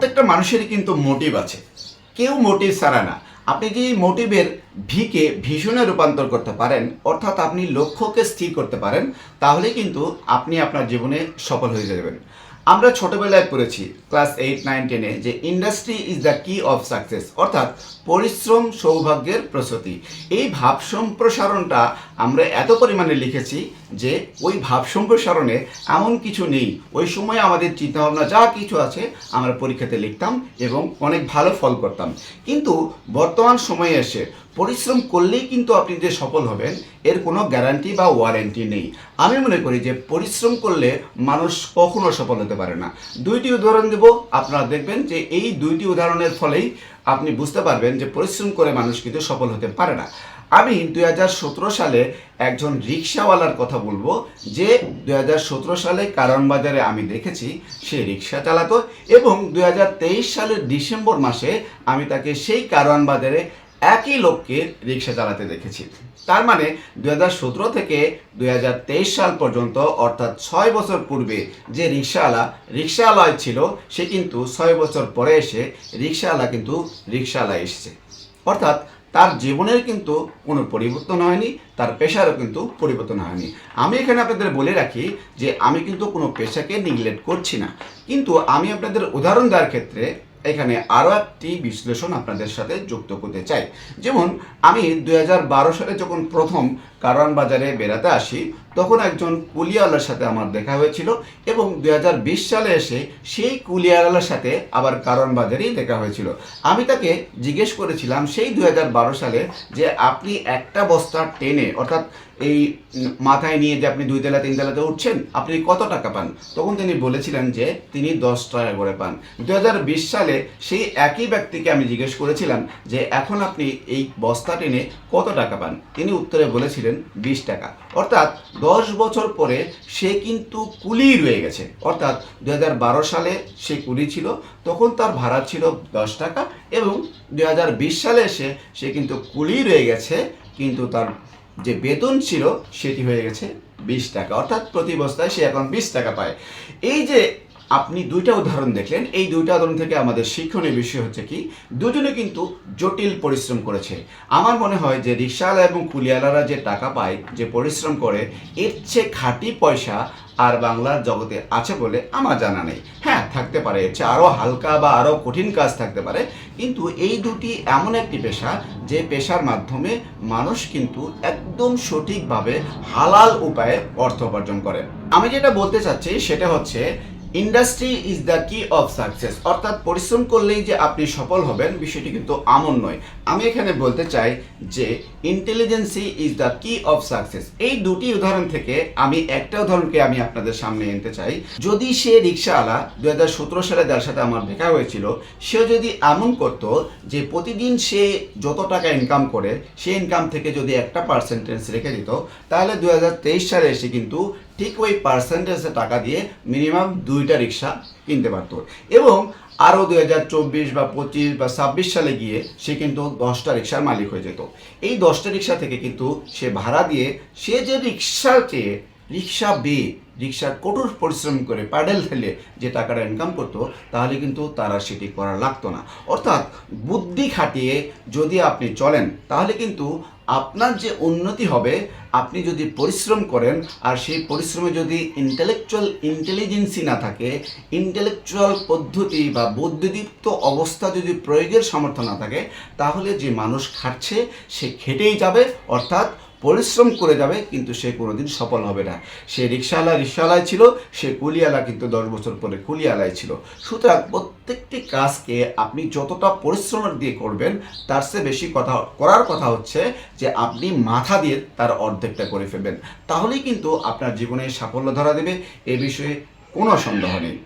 প্রত্যেকটা মানুষেরই কিন্তু মোটিভ আছে। কেউ মোটিভ ছাড়া না। আপনি যে মোটিভের ভিকে ভীষণে রূপান্তর করতে পারেন, অর্থাৎ আপনি লক্ষ্যকে স্থির করতে পারেন তাহলে কিন্তু আপনি আপনার জীবনে সফল হয়ে যাবেন। আমরা ছোটবেলায় পড়েছি ক্লাস এইট নাইন টেনে যে industry is the key of success অর্থাৎ পরিশ্রম সৌভাগ্যের প্রসূতি। এই ভাব সম্প্রসারণটা আমরা এত পরিমাণে লিখেছি যে ওই ভাব সম্প্রসারণে এমন কিছু নেই। ওই সময় আমাদের চিন্তাভাবনা যা কিছু আছে আমরা পরীক্ষাতে লিখতাম এবং অনেক ভালো ফল করতাম। কিন্তু বর্তমান সময়ে এসে পরিশ্রম করলেই কিন্তু আপনি যে সফল হবেন, এর কোনো গ্যারান্টি বা ওয়ারেন্টি নেই। আমি মনে করি যে পরিশ্রম করলে মানুষ কখনো সফল হতে পারে না। দুইটি উদাহরণ দেব। আপনারা দেখবেন যে এই দুইটি উদাহরণের ফলেই আপনি বুঝতে পারবেন যে পরিশ্রম করে মানুষ কিন্তু সফল হতে পারে না। আমি দু হাজার সতেরো সালে একজন রিক্সাওয়ালার কথা বলব, যে দু হাজার সতেরো সালে কারণ বাজারে আমি দেখেছি, সে রিক্সা চালাতো এবং দু হাজার তেইশ সালের ডিসেম্বর মাসে আমি তাকে সেই কারওয়ান বাজারে একই লোককে রিক্সা চালাতে দেখেছি। তার মানে দু হাজার সতেরো থেকে দু হাজার তেইশ সাল পর্যন্ত, অর্থাৎ ছয় বছর পূর্বে যে রিক্সাওয়ালা রিক্সাওয়ালায় ছিল, সে কিন্তু ছয় বছর পরে এসে রিক্সাওয়ালা কিন্তু রিক্সাওয়ালা এসেছে। অর্থাৎ তার জীবনের কিন্তু কোনো পরিবর্তন হয়নি, তার পেশারও কিন্তু পরিবর্তন হয়নি। আমি এখানে আপনাদের বলে রাখি যে আমি কিন্তু কোনো পেশাকে নিগলেক্ট করছি না। কিন্তু আমি আপনাদের উদাহরণ দেওয়ার ক্ষেত্রে এখানে আরও একটি বিশ্লেষণ আপনাদের সাথে যুক্ত করতে চাই। যেমন, আমি দু হাজার বারো সালে যখন প্রথম কারওয়ান বাজারে বেড়াতে আসি তখন একজন কুলিয়ালার সাথে আমার দেখা হয়েছিল এবং দু হাজার বিশ সালে এসে সেই কুলিয়ালার সাথে আবার কারণ বাজারেই দেখা হয়েছিল। আমি তাকে জিজ্ঞেস করেছিলাম, সেই দুই হাজার বারো সালে যে আপনি একটা বস্তা টেনে, অর্থাৎ এই মাথায় নিয়ে যে আপনি দুই তেলা তিন তেলাতে উঠছেন, আপনি কত টাকা পান? তখন তিনি বলেছিলেন যে তিনি দশ টাকা করে পান। দু হাজার বিশ সালে সেই একই ব্যক্তিকে আমি জিজ্ঞেস করেছিলাম যে, এখন আপনি এই বস্তা টেনে কত টাকা পান? তিনি উত্তরে বলেছিলেন, বিশ টাকা। অর্থাৎ দশ বছর পরে সে কিন্তু কুলি রয়ে গেছে। অর্থাৎ দু হাজার বারো সালে সে কুলি ছিল, তখন তার ভাড়া ছিল দশ টাকা এবং দু হাজার বিশ সালে এসে সে কিন্তু কুলি রয়ে গেছে, কিন্তু তার যে বেতন ছিল সেটি হয়ে গেছে বিশ টাকা। অর্থাৎ প্রতি বস্তায় সে এখন বিশ টাকা পায়। এই যে আপনি দুইটা উদাহরণ দেখলেন। এই দুইটা উদাহরণ থেকে আমাদের শিক্ষণীয় বিষয় হচ্ছে কি, দুজনে কিন্তু জটিল পরিশ্রম করেছে। আমার মনে হয় যে রিক্সাওয়ালা এবং কুলিয়ালারা যে টাকা পায়, যে পরিশ্রম করে, এর চেয়ে খাঁটি পয়সা আর বাংলার জগতে আছে বলে আমার জানা নেই। হ্যাঁ থাকতে পারে, এর চেয়ে আরও হালকা বা আরও কঠিন কাজ থাকতে পারে, কিন্তু এই দুটি এমন একটি পেশা যে পেশার মাধ্যমে মানুষ কিন্তু একদম সঠিকভাবে হালাল উপায়ে অর্থ উপার্জন করে। আমি যেটা বলতে চাচ্ছি সেটা হচ্ছে industry is the key of success অর্থাৎ পরিশ্রম করলেই যে আপনি সফল হবেন, বিষয়টি কিন্তু আমন নয়। আমি এখানে বলতে চাই যে intelligence is the key of success এই দুটি উদাহরণ থেকে আমি একটা উদাহরণকে আমি আপনাদের সামনে আনতে চাই। যদি সে রিক্সাওয়ালা দু হাজার সতেরো সালে যার সাথে আমার দেখা হয়েছিল, সে যদি এমন করত যে প্রতিদিন সে যত টাকা ইনকাম করে, সে ইনকাম থেকে যদি একটা পার্সেন্টেজ রেখে দিত, তাহলে দু হাজার তেইশ সালে এসে কিন্তু ঠিক ওই পার্সেন্টেজে টাকা দিয়ে মিনিমাম দুইটা রিক্সা কিনতে পারতো। এবং আরও দুই হাজার চব্বিশ বা পঁচিশ বা ছাব্বিশ সালে গিয়ে সে কিন্তু দশটা রিক্সার মালিক হয়ে যেত। এই দশটা রিক্সা থেকে কিন্তু সে ভাড়া দিয়ে সে যে রিক্সা চেয়ে রিক্সা বেয়ে, রিক্সার কঠোর পরিশ্রম করে প্যাডেল ফেলে যে টাকাটা ইনকাম করতো, তাহলে কিন্তু তারা সেটি করা লাগতো না। অর্থাৎ বুদ্ধি খাটিয়ে যদি আপনি চলেন, তাহলে কিন্তু আপনার যে উন্নতি হবে আপনি যদি পরিশ্রম করেন, আর সেই পরিশ্রমে যদি ইন্টেলেকচুয়াল ইন্টেলিজেন্সি না থাকে ইন্টেলেকচুয়াল পদ্ধতি বা বুদ্ধিদীপ্ত অবস্থা যদি প্রয়োগের সামর্থ্য না থাকে, তাহলে যে মানুষ খাটছে, সে খেটেই যাবে, অর্থাৎ পরিশ্রম করে যাবে, কিন্তু সে কোনোদিন সফল হবে না। সে রিক্সাওয়ালা রিক্সাওয়ালায় ছিল, সে কুলিয়ালা কিন্তু দশ বছর পরে কুলিয়ালায় ছিল। সুতরাং প্রত্যেকটি কাজকে আপনি যতটা পরিশ্রম দিয়ে করবেন, তার চেয়ে বেশি কথা, করার কথা হচ্ছে যে আপনি মাথা দিয়ে তার অর্ধেকটা করে ফেলবেন। তাহলেই কিন্তু আপনার জীবনে সাফল্য ধরা দেবে, এ বিষয়ে কোনো সন্দেহ নেই।